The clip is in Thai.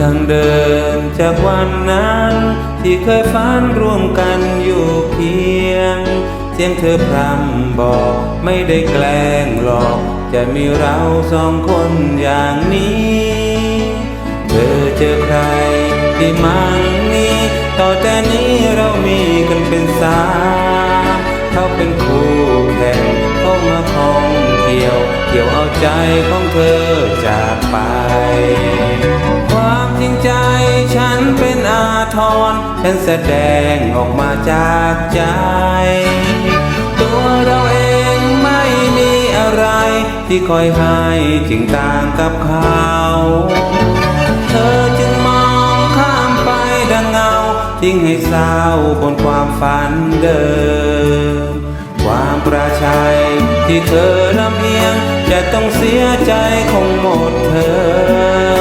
ทางเดินจากวันนั้น ที่เคยฝันร่วมกันอยู่เคียง เสียงเธอพรำบอกไม่ได้แกล้งหรอก จะมีเราสองคนอย่างนี้ เธอเจอใครที่มั่งนี้ต่อแต่นี้เรามีกันเป็นสามเขาเป็นคู่แข่งเข้ามาคองเกี่ยว เกี่ยวเอาใจของเธอจากไป ฉันเป็นอาทรฉันแสดงออกมาจากใจ ตัวเราเองไม่มีอะไร ที่คอยให้จึงต่างกับเขา เธอจึงมองข้ามไปดังเงา ทิ้งให้เศร้าบนความฝันเดิมความประชัยที่เธอลำเอียงจะต้องเสียใจคงหมด